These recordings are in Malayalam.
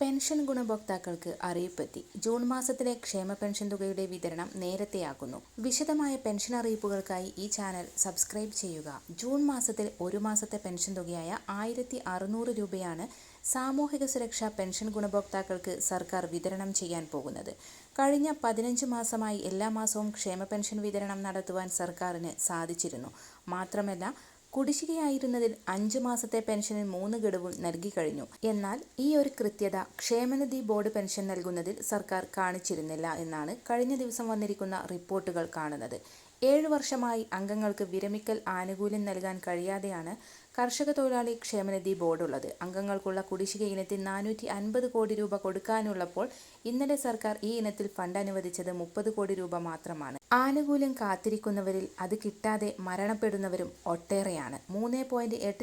പെൻഷൻ ഗുണഭോക്താക്കൾക്ക് അറിയിപ്പെത്തി. ജൂൺ മാസത്തിലെ ക്ഷേമ പെൻഷൻ തുകയുടെ വിതരണം നേരത്തെയാക്കുന്നു. വിശദമായ പെൻഷൻ അറിയിപ്പുകൾക്കായി ഈ ചാനൽ സബ്സ്ക്രൈബ് ചെയ്യുക. ജൂൺ മാസത്തിൽ ഒരു മാസത്തെ പെൻഷൻ തുകയായ ആയിരത്തി അറുന്നൂറ് രൂപയാണ് സാമൂഹിക സുരക്ഷാ പെൻഷൻ ഗുണഭോക്താക്കൾക്ക് സർക്കാർ വിതരണം ചെയ്യാൻ പോകുന്നത്. കഴിഞ്ഞ പതിനഞ്ച് മാസമായി എല്ലാ മാസവും ക്ഷേമ പെൻഷൻ വിതരണം നടത്തുവാൻ സർക്കാരിന് സാധിച്ചിരുന്നു. മാത്രമല്ല കുടിശ്ശികയായിരുന്നതിൽ അഞ്ചു മാസത്തെ പെൻഷനിൽ മൂന്ന് ഗഡുവും നൽകിക്കഴിഞ്ഞു എന്നാൽ ഈ ഒരു കൃത്യത ക്ഷേമനിധി ബോർഡ് പെൻഷൻ നൽകുന്നതിൽ സർക്കാർ കാണിച്ചിരുന്നില്ല എന്നാണ് കഴിഞ്ഞ ദിവസം വന്നിരിക്കുന്ന റിപ്പോർട്ടുകൾ കാണുന്നത്. ഏഴു വർഷമായി അംഗങ്ങൾക്ക് വിരമിക്കൽ ആനുകൂല്യം നൽകാൻ കഴിയാതെയാണ് കർഷക തൊഴിലാളി ക്ഷേമനിധി ബോർഡുള്ളത്. അംഗങ്ങൾക്കുള്ള കുടിശ്ശിക ഇനത്തിൽ നാനൂറ്റി അൻപത് കോടി രൂപ കൊടുക്കാനുള്ളപ്പോൾ ഇന്നലെ സർക്കാർ ഈ ഇനത്തിൽ ഫണ്ട് അനുവദിച്ചത് മുപ്പത് കോടി രൂപ മാത്രമാണ്. ആനുകൂല്യം കാത്തിരിക്കുന്നവരിൽ അത് കിട്ടാതെ മരണപ്പെടുന്നവരും ഒട്ടേറെയാണ്. മൂന്ന്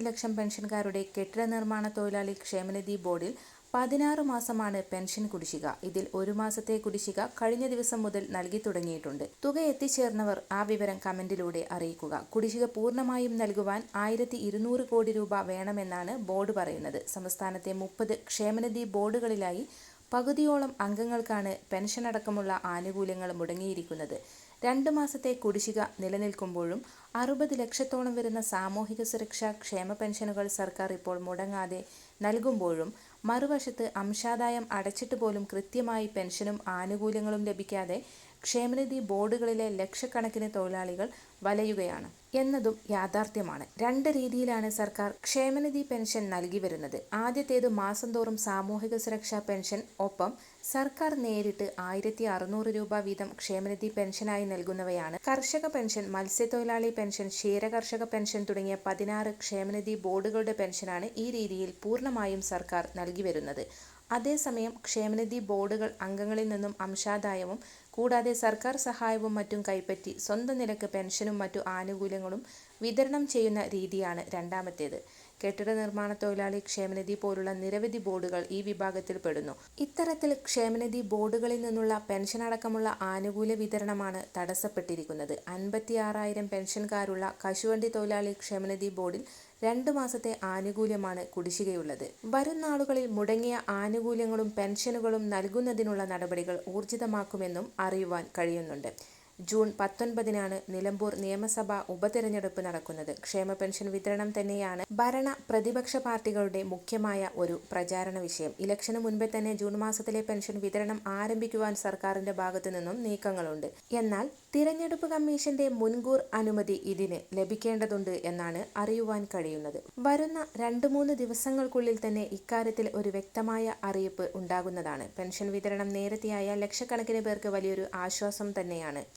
ലക്ഷം പെൻഷൻകാരുടെ കെട്ടിട നിർമ്മാണ തൊഴിലാളി ക്ഷേമനിധി ബോർഡിൽ പതിനാറ് മാസമാണ് പെൻഷൻ കുടിശ്ശിക. ഇതിൽ ഒരു മാസത്തെ കുടിശ്ശിക കഴിഞ്ഞ ദിവസം മുതൽ നൽകി തുടങ്ങിയിട്ടുണ്ട്. തുക എത്തിച്ചേർന്നവർ ആ വിവരം കമന്റിലൂടെ അറിയിക്കുക. കുടിശ്ശിക പൂർണമായും നൽകുവാൻ ആയിരത്തി ഇരുന്നൂറ് കോടി രൂപ വേണമെന്നാണ് ബോർഡ് പറയുന്നത്. സംസ്ഥാനത്തെ മുപ്പത് ക്ഷേമനിധി ബോർഡുകളിലായി പകുതിയോളം അംഗങ്ങൾക്കാണ് പെൻഷൻ അടക്കമുള്ള ആനുകൂല്യങ്ങൾ മുടങ്ങിയിരിക്കുന്നത്. രണ്ട് മാസത്തെ കുടിശ്ശിക നിലനിൽക്കുമ്പോഴും അറുപത് ലക്ഷത്തോളം വരുന്ന സാമൂഹിക സുരക്ഷാ ക്ഷേമ പെൻഷനുകൾ സർക്കാർ ഇപ്പോൾ മുടങ്ങാതെ നൽകുമ്പോഴും മറുവശത്ത് അംശാദായം അടച്ചിട്ട് പോലും കൃത്യമായി പെൻഷനും ആനുകൂല്യങ്ങളും ലഭിക്കാതെ ക്ഷേമനിധി ബോർഡുകളിലെ ലക്ഷക്കണക്കിന് തൊഴിലാളികൾ വലയുകയാണ്. എന്നതും യാഥാർത്ഥ്യമാണ്. രണ്ട് രീതിയിലാണ് സർക്കാർ ക്ഷേമനിധി പെൻഷൻ നൽകി വരുന്നത്. ആദ്യത്തേത് മാസം തോറും സാമൂഹിക സുരക്ഷാ പെൻഷൻ ഒപ്പം സർക്കാർ നേരിട്ട് ആയിരത്തി അറുന്നൂറ് രൂപ വീതം ക്ഷേമനിധി പെൻഷനായി നൽകുന്നവയാണ്. കർഷക പെൻഷൻ മത്സ്യത്തൊഴിലാളി പെൻഷൻ ക്ഷീരകർഷക പെൻഷൻ തുടങ്ങിയ പതിനാറ് ക്ഷേമനിധി ബോർഡുകളുടെ പെൻഷനാണ് ഈ രീതിയിൽ പൂർണമായും സർക്കാർ നൽകി വരുന്നത്. അതേസമയം ക്ഷേമനിധി ബോർഡുകൾ അംഗങ്ങളിൽ നിന്നും അംശാദായവും കൂടാതെ സർക്കാർ സഹായവും മറ്റും കൈപ്പറ്റി സ്വന്തം നിലയ്ക്ക് പെൻഷനും മറ്റു ആനുകൂല്യങ്ങളും വിതരണം ചെയ്യുന്ന രീതിയാണ് രണ്ടാമത്തേത്. കെട്ടിട നിർമ്മാണ തൊഴിലാളി ക്ഷേമനിധി പോലുള്ള നിരവധി ബോർഡുകൾ ഈ വിഭാഗത്തിൽ പെടുന്നു. ഇത്തരത്തിൽ ക്ഷേമനിധി ബോർഡുകളിൽ നിന്നുള്ള പെൻഷൻ അടക്കമുള്ള ആനുകൂല്യ വിതരണമാണ് തടസ്സപ്പെട്ടിരിക്കുന്നത്. അൻപത്തി ആറായിരം പെൻഷൻകാരുള്ള കശുവണ്ടി തൊഴിലാളി ക്ഷേമനിധി ബോർഡിൽ രണ്ട് മാസത്തെ ആനുകൂല്യമാണ് കുടിശ്ശികയുള്ളത്. വരും നാളുകളിൽ മുടങ്ങിയ ആനുകൂല്യങ്ങളും പെൻഷനുകളും നൽകുന്നതിനുള്ള നടപടികൾ ഊർജിതമാക്കുമെന്നും അറിയുവാൻ കഴിയുന്നുണ്ട്. ജൂൺ പത്തൊൻപതിനാണ് നിലമ്പൂർ നിയമസഭാ ഉപതെരഞ്ഞെടുപ്പ് നടക്കുന്നത്. ക്ഷേമ പെൻഷൻ വിതരണം തന്നെയാണ് ഭരണ പ്രതിപക്ഷ പാർട്ടികളുടെ മുഖ്യമായ ഒരു പ്രചാരണ വിഷയം. ഇലക്ഷന് മുൻപേ തന്നെ ജൂൺ മാസത്തിലെ പെൻഷൻ വിതരണം ആരംഭിക്കുവാൻ സർക്കാരിന്റെ ഭാഗത്തു നിന്നും നീക്കങ്ങളുണ്ട്. എന്നാൽ തിരഞ്ഞെടുപ്പ് കമ്മീഷന്റെ മുൻകൂർ അനുമതി ഇതിന് ലഭിക്കേണ്ടതുണ്ട് എന്നാണ് അറിയുവാൻ കഴിയുന്നത്. വരുന്ന രണ്ട് മൂന്ന് ദിവസങ്ങൾക്കുള്ളിൽ തന്നെ ഇക്കാര്യത്തിൽ ഒരു വ്യക്തമായ അറിയിപ്പ് ഉണ്ടാകുന്നതാണ്. പെൻഷൻ വിതരണം നേരത്തെയായ ലക്ഷക്കണക്കിന് പേർക്ക് വലിയൊരു ആശ്വാസം തന്നെയാണ്